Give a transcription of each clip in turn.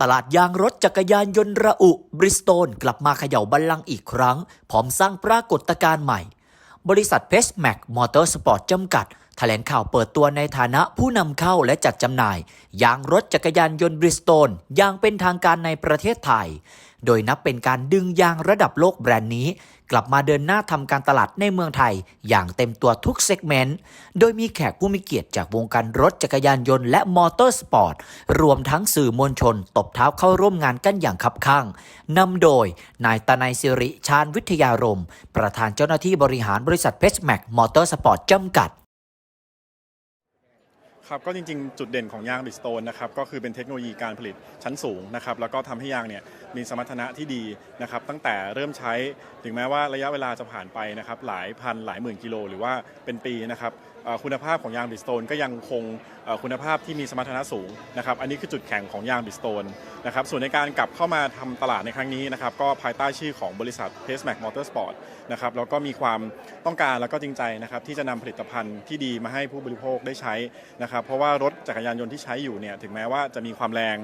ตลาดยางรถจักรยานยนต์ระอุบริสโตนกลับมาเขย่าบัลลังก์อีกครั้ง พร้อมสร้างปรากฏการณ์ใหม่ บริษัทเพชแม็กมอเตอร์สปอร์ตจำกัด แถลงข่าวเปิดตัวในฐานะผู้นำเข้าและจัดจำหน่าย ยางรถจักรยานยนต์บริสโตนอย่างเป็นทางการในประเทศไทย โดยนับเป็นการดึงยางระดับโลกแบรนด์นี้ กลับมาเดินหน้าทำการตลาดในเมืองไทย อย่างเต็มตัวทุกเซกเมนต์ โดยมีแขกผู้มีเกียรติจากวงการรถจักรยานยนต์และมอเตอร์สปอร์ต รวมทั้งสื่อมวลชน ตบเท้าเข้าร่วมงานกันอย่างคับข้างนำโดย นายตนายสิริชาญวิทยารม ประธานเจ้าหน้าที่บริหารบริษัทเพชแม็กมอเตอร์สปอร์ตจำกัด ครับก็จริงๆ จุดเด่นของยางบิสโตนนะครับก็คือเป็นเทคโนโลยีการผลิตชั้นสูงนะครับแล้วก็ทำให้ยางเนี่ยมีสมรรถนะที่ดีนะครับตั้งแต่เริ่มใช้ถึงแม้ว่าระยะเวลาจะผ่านไปนะครับหลายพันหลายหมื่นกิโลหรือว่าเป็นปีนะครับคุณภาพของยางบิสโตนก็ยังคงคุณภาพที่มีสมรรถนะสูงนะครับอันนี้คือจุดแข็งของยางบิสโตนนะครับส่วนในการกลับเข้ามาทำตลาดในครั้งนี้นะครับก็ภายใต้ชื่อของบริษัท p a c e m a c Motorsport นะครับแล้วก็มีความต้องการแล้วก็จริงใจนะครับที่จะนำผลิตภัณฑ์ที่ดีมาให้ผู้บริโภคได้ใช้นะครับเพราะว่ารถจักรยานยนต์ที่ใช้อยู่เนี่ยถึงแม้ว่าจะมีความแรง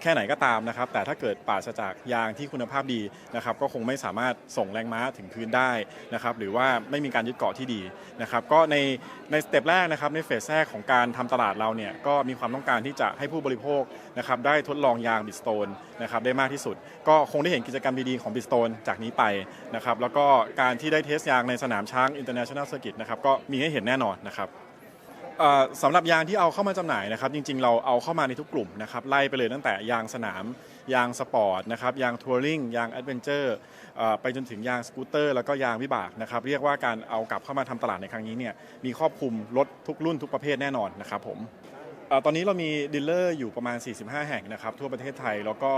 แค่ไหนก็ตามนะครับแต่ถ้าเกิดปราศจากยางที่คุณภาพดีนะครับก็คงไม่สามารถส่งแรงม้าถึงพื้นได้นะครับหรือว่าไม่มีการยึดเกาะที่ดีนะครับก็ในในสเต็ปแรกนะครับในเฟสแรกของการทำตลาดเราเนี่ยก็มีความต้องการที่จะให้ผู้บริโภคนะครับได้ทดลองยางบิสโตนนะครับได้มากที่สุด ก็คงได้เห็นกิจกรรมดีๆของบิสโตนจากนี้ไปนะครับแล้วก็การที่ได้เทสยางในสนามช้าง International Circuit นะครับก็มีให้เห็นแน่นอนนะครับ สำหรับยางที่เอาเข้ามาจำหน่ายนะครับ จริงๆ เราเอาเข้ามาในทุกกลุ่มนะครับไล่ไปเลยตั้งแต่ยางสนาม ยางสปอร์ตนะครับยางทัวริงยางแอดเวนเจอร์ไปจนถึงยางสกูตเตอร์แล้วก็ยางวิบากนะครับ เรียกว่าการเอากลับเข้ามาทำตลาดในครั้งนี้เนี่ยมีครอบคลุมรถทุกรุ่นทุกประเภทแน่นอนนะครับผม ตอนนี้เรามีดีลเลอร์อยู่ประมาณ 45 แห่งนะครับทั่วประเทศไทย แล้วก็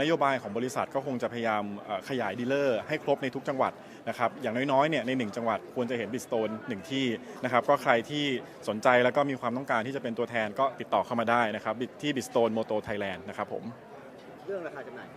นโยบายของบริษัทก็คงจะพยายามขยายดีลเลอร์ให้ครบในทุกจังหวัดนะครับอย่างน้อยๆเนี่ยใน 1 จังหวัดควรจะเห็นบิสโตนหนึ่งที่นะครับก็ใครที่สนใจแล้วก็มีความต้องการที่จะเป็นตัวแทนก็ติดต่อเข้ามาได้นะครับที่บิสโตนโมโตไทยแลนด์นะครับผม เรื่องราคาจำหน่าย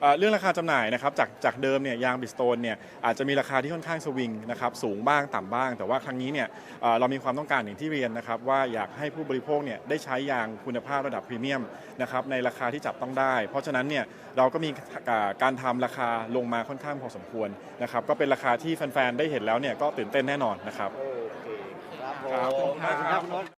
เอ่อเรื่องราคาจำหน่ายนะครับจากจากเดิมเนี่ยยางบิสโตนเนี่ยอาจจะมีราคาที่ค่อนข้างสวิงนะครับสูงบ้างต่ำบ้าง แต่ว่าครั้งนี้เนี่ยเอ่อเรามีความต้องการอย่างที่เรียนนะครับว่าอยากให้ผู้บริโภคเนี่ยได้ใช้ยางคุณภาพระดับพรีเมียมนะครับในราคาที่จับต้องได้ เพราะฉะนั้นเนี่ยเราก็มีอ่าการทำราคาลงมาค่อนข้างพอสมควรนะครับก็เป็นราคาที่แฟนๆได้เห็นแล้วเนี่ยก็ตื่นเต้นแน่นอนนะครับโอเคครับผครับมขอบคุณครับคุณนนท์